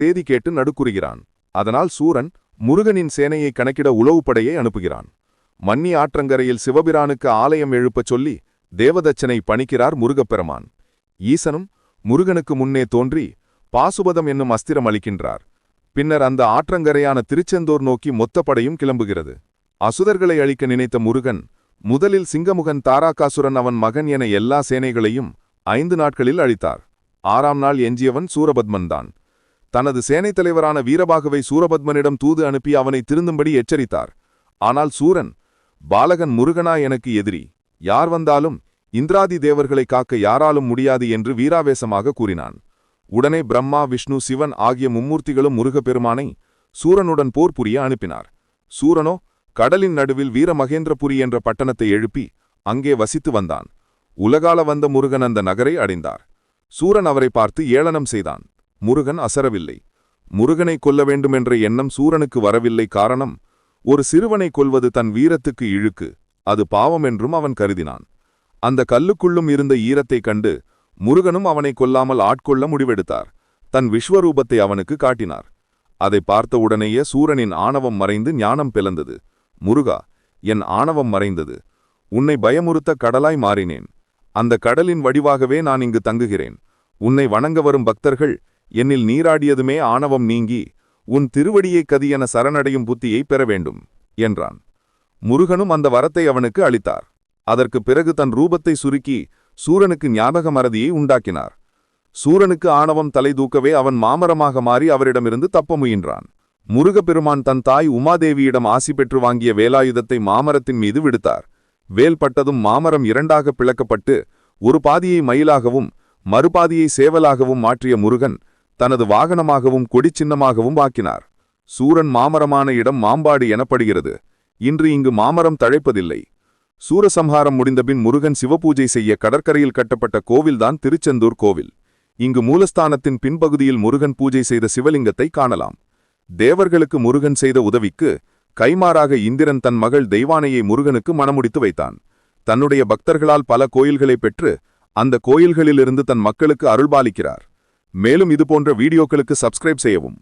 தேதி கேட்டு நடுக்குறுகிறான். அதனால் சூரன் முருகனின் சேனையை கணக்கிட உளவுப்படையை அனுப்புகிறான். மன்னி ஆற்றங்கரையில் சிவபிரானுக்கு ஆலயம் எழுப்பச் சொல்லி தேவதச்சனை பணிக்கிறார் முருகப்பெருமான். ஈசனும் முருகனுக்கு முன்னே தோன்றி பாசுபதம் என்னும் அஸ்திரம் அளிக்கின்றார். பின்னர் அந்த ஆற்றங்கரையான திருச்செந்தூர் நோக்கி மொத்தப்படையும் கிளம்புகிறது. அசுதர்களை அழிக்க நினைத்த முருகன் முதலில் சிங்கமுகன் தாராகாசுரன் அவன் மகன் என எல்லா சேனைகளையும் ஐந்து நாட்களில் அழித்தார். ஆறாம் நாள் எஞ்சியவன் சூரபத்மன்தான். தனது சேனைத் தலைவரான வீரபாகவை சூரபத்மனிடம் தூது அனுப்பி அவனை திருந்தும்படி எச்சரித்தார். ஆனால் சூரன் பாலகன் முருகனா எனக்கு எதிரி. யார் வந்தாலும் இந்திராதி தேவர்களை காக்க யாராலும் முடியாது என்று வீராவேசமாக கூறினான். உடனே பிரம்மா விஷ்ணு சிவன் ஆகிய மும்மூர்த்திகளும் முருகப்பெருமானை சூரனுடன் போர் புரிய அனுப்பினார். சூரனோ கடலின் நடுவில் வீரமகேந்திரபுரி என்ற பட்டணத்தை எழுப்பி அங்கே வசித்து வந்தான். உலகால வந்த முருகன் அந்த நகரை அடைந்தார். சூரன் அவரை பார்த்து ஏளனம் செய்தான். முருகன் அசரவில்லை. முருகனை கொல்ல வேண்டுமென்ற எண்ணம் சூரனுக்கு வரவில்லை காரணம் ஒரு சிறுவனை கொல்வது தன் வீரத்துக்கு இழுக்கு அது பாவம் என்றும் அவன் கருதினான். அந்த கல்லுக்குள்ளும் இருந்த ஈரத்தைக் கண்டு முருகனும் அவனை கொல்லாமல் ஆட்கொள்ள முடிவெடுத்தார். தன் விஸ்வரூபத்தை அவனுக்கு காட்டினார். அதை பார்த்தவுடனேயே சூரனின் ஆணவம் மறைந்து ஞானம் பிளந்தது. முருகா என் ஆணவம் மறைந்தது. உன்னை பயமுறுத்த கடலாய் மாறினேன். அந்த கடலின் வடிவாகவே நான் இங்கு தங்குகிறேன். உன்னை வணங்க வரும் பக்தர்கள் என்னில் நீராடியதுமே ஆணவம் நீங்கி உன் திருவடியைக் என சரணடையும் புத்தியை பெற வேண்டும் என்றான். முருகனும் அந்த வரத்தை அவனுக்கு அளித்தார். அதற்கு பிறகு தன் ரூபத்தை சுருக்கி சூரனுக்கு ஞாபக மறதியை உண்டாக்கினார். சூரனுக்கு ஆணவம் தலை தூக்கவே அவன் மாமரமாக மாறி அவரிடமிருந்து தப்ப முயன்றான். முருகப்பெருமான் தன் தாய் உமாதேவியிடம் ஆசி பெற்று வாங்கிய வேலாயுதத்தை மாமரத்தின் மீது விடுத்தார். வேல் பட்டதும் மாமரம் இரண்டாக பிளக்கப்பட்டு ஒரு பாதியை மயிலாகவும் மறுபாதியை சேவலாகவும் மாற்றிய முருகன் தனது வாகனமாகவும் கொடிச்சின்னமாகவும் ஆக்கினார். சூரன் மாமரமான இடம் மாம்பாடு எனப்படுகிறது. இன்று இங்கு மாமரம் தழைப்பதில்லை. சூரசம்ஹாரம் முடிந்தபின் முருகன் சிவபூஜை செய்ய கடற்கரையில் கட்டப்பட்ட கோவில்தான் திருச்செந்தூர் கோவில். இங்கு மூலஸ்தானத்தின் பின்பகுதியில் முருகன் பூஜை செய்த சிவலிங்கத்தை காணலாம். தேவர்களுக்கு முருகன் செய்த உதவிக்கு கைமாறாக இந்திரன் தன் மகள் தெய்வானையை முருகனுக்கு மணமுடித்து வைத்தான். தன்னுடைய பக்தர்களால் பல கோயில்களை பெற்று அந்த கோயில்களிலிருந்து தன் மக்களுக்கு அருள்பாலிக்கிறார். மேலும் இதுபோன்ற வீடியோக்களுக்கு சப்ஸ்கிரைப் செய்யவும்.